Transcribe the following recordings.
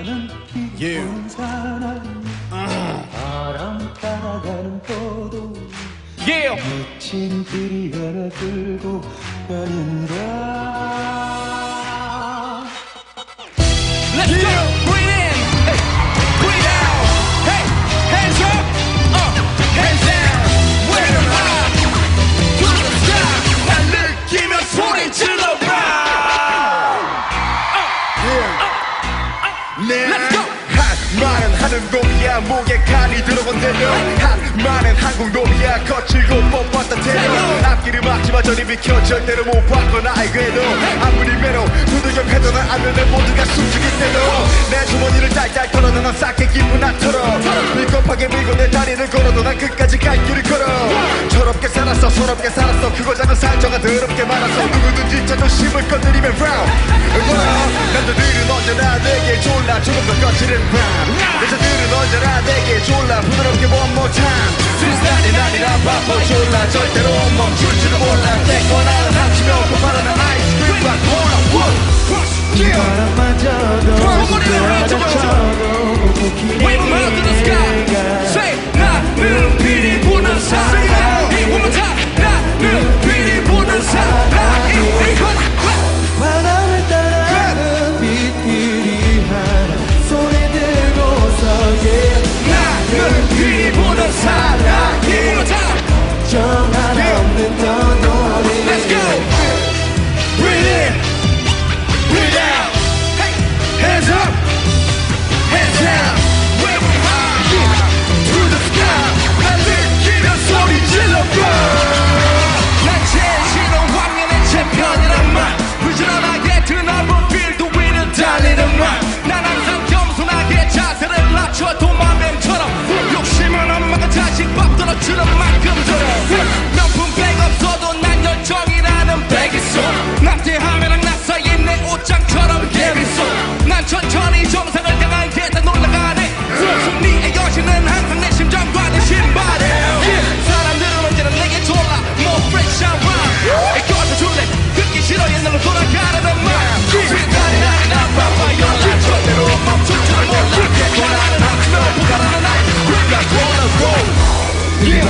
나는 길 Yeah. 보는 사람 바람 따라가는 포도 Yeah. 멋진 길이 하나 들고 가는가 하는 놈이야 목에 간이 들어온대요. 한 말은 한국 놈이야 거칠고 뻣뻣한 태도. 앞길을 막지마 저리 비켜 절대로 못 나의 궤도. 아무리 매로 두들겨 패도 난 안면에 모두가 숨죽일 때도. 내 주머니를 짤짤 털어도 난 싹게 기분 나처럼 밀겁하게 밀고 내 다리를 걸어도 난 끝까지 갈 길을 걸어. 철없게 살았어 서럽게 살았어. 그거 작은 상처가 더럽게 많아서 누구든지 자존심을 건드리면 round. 남자들은 언제나 내게 졸라 조금 더 거칠은 round 바보 졸라 절대 이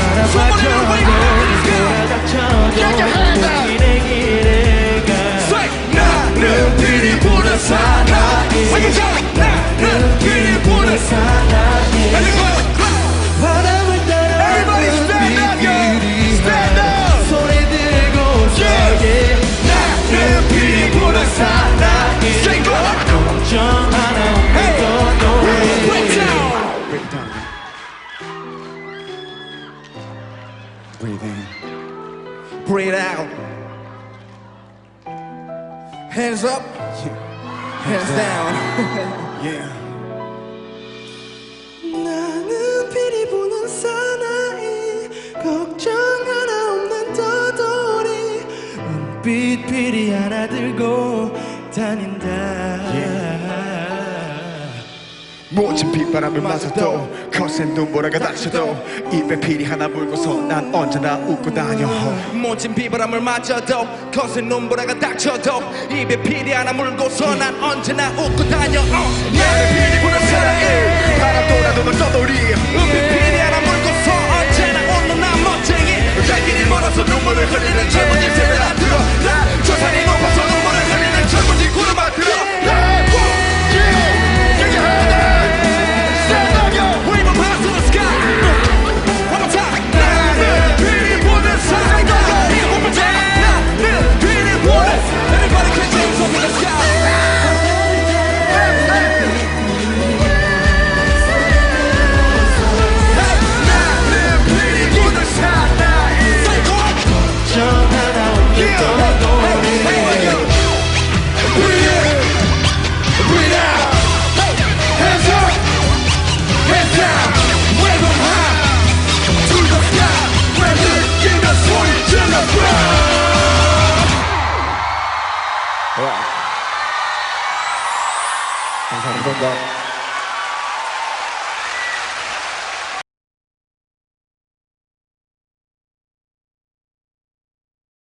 바람을 Everybody 따라가는 stand up, yo. 빛들이 Stand 하나 up. 손에 들고서 yeah. 나는 비리 보는 사나이 Say go 정 하나 없는 떠돌이 Break down Breathe out Hands up Hands down Yeah 나는 비리 보는 사나이 걱정 하나 없는 떠돌이 은빛 비리 하나 들고 다닌다 모진 빗바람을 맞아도 거센 눈보라가 닥쳐도 입에 피리 하나 물고서 난 언제나 웃고 다녀. 모진 비바람을 맞아도 거센 눈보라가 닥쳐도 입에 피리 하나 물고서 난 언제나 웃고 다녀. 어. 나는 비리 보는 사나이 바람 돌아도 넌 떠돌이. 은빛 피리 하나 Van